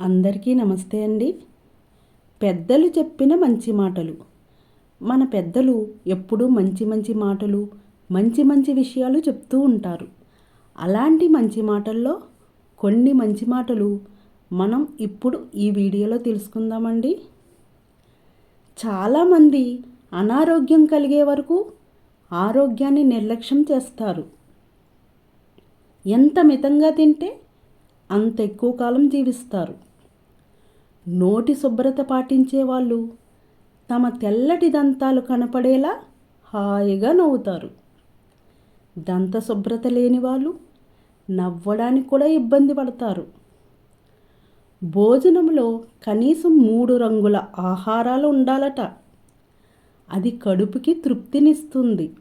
అందరికీ నమస్తే అండి. పెద్దలు చెప్పిన మంచి మాటలు. మన పెద్దలు ఎప్పుడూ మంచి మంచి మాటలు మంచి మంచి విషయాలు చెప్తూ ఉంటారు. అలాంటి మంచి మాటల్లో కొన్ని మంచి మాటలు మనం ఇప్పుడు ఈ వీడియోలో తెలుసుకుందామండి. చాలామంది అనారోగ్యం కలిగే వరకు ఆరోగ్యాన్ని నిర్లక్ష్యం చేస్తారు. ఎంత మితంగా తింటే అంత ఎక్కువ కాలం జీవిస్తారు. నోటి శుభ్రత పాటించే వాళ్ళు తమ తెల్లటి దంతాలు కనపడేలా హాయిగా నవ్వుతారు. దంత శుభ్రత లేని వాళ్ళు నవ్వడానికి కూడా ఇబ్బంది పడతారు. భోజనంలో కనీసం మూడు రంగుల ఆహారాలు ఉండాలట. అది కడుపుకి తృప్తినిస్తుంది.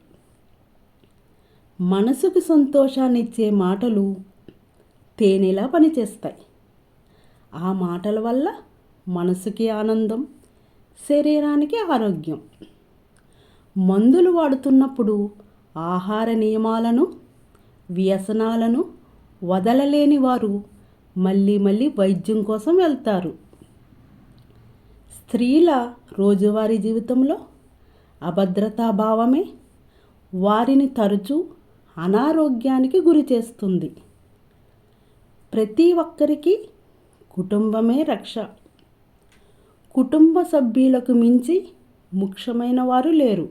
మనసుకు సంతోషాన్నిచ్చే మాటలు తేనెలా పనిచేస్తాయి. ఆ మాటల వల్ల మనసుకి ఆనందం శరీరానికి ఆరోగ్యం. మందులు వాడుతున్నప్పుడు ఆహార నియమాలను వ్యసనాలను వదలలేని వారు మళ్ళీ మళ్ళీ వైద్యం కోసం వెళ్తారు. స్త్రీల రోజువారీ జీవితంలో అభద్రతాభావమే వారిని తరచూ అనారోగ్యానికి గురి చేస్తుంది. ప్రతి ఒక్కరికి కుటుంబమే రక్ష. కుటుంబ సభ్యులకు మించి ముఖ్యమైన వారు లేరు.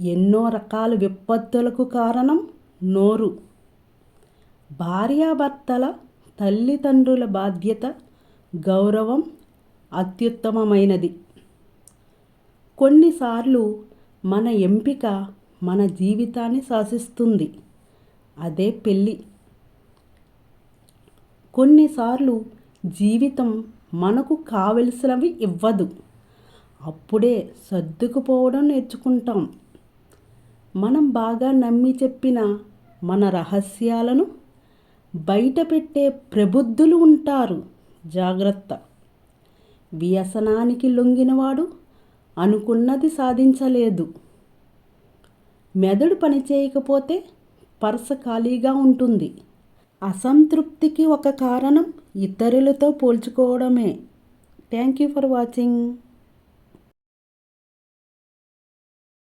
ఎన్నో రకాల విపత్తులకు కారణం నోరు. భార్యాభర్తల తల్లిదండ్రుల బాధ్యత గౌరవం అత్యుత్తమమైనది. కొన్నిసార్లు మన ఎంపిక మన జీవితాన్ని శాసిస్తుంది. అదే పెళ్ళి కొన్నిసార్లు జీవితం మనకు కావలసినవి ఇవ్వదు. అప్పుడే సర్దుకుపోవడం నేర్చుకుంటాం. మనం బాగా నమ్మి చెప్పిన మన రహస్యాలను బయటపెట్టే ప్రబుద్ధులు ఉంటారు. జాగ్రత్త. వ్యసనానికి లొంగినవాడు అనుకున్నది సాధించలేదు. మెదడు పనిచేయకపోతే పర్స ఖాళీగా ఉంటుంది. అసంతృప్తికి ఒక కారణం ఇతరులతో పోల్చుకోవడమే. Thank you for watching.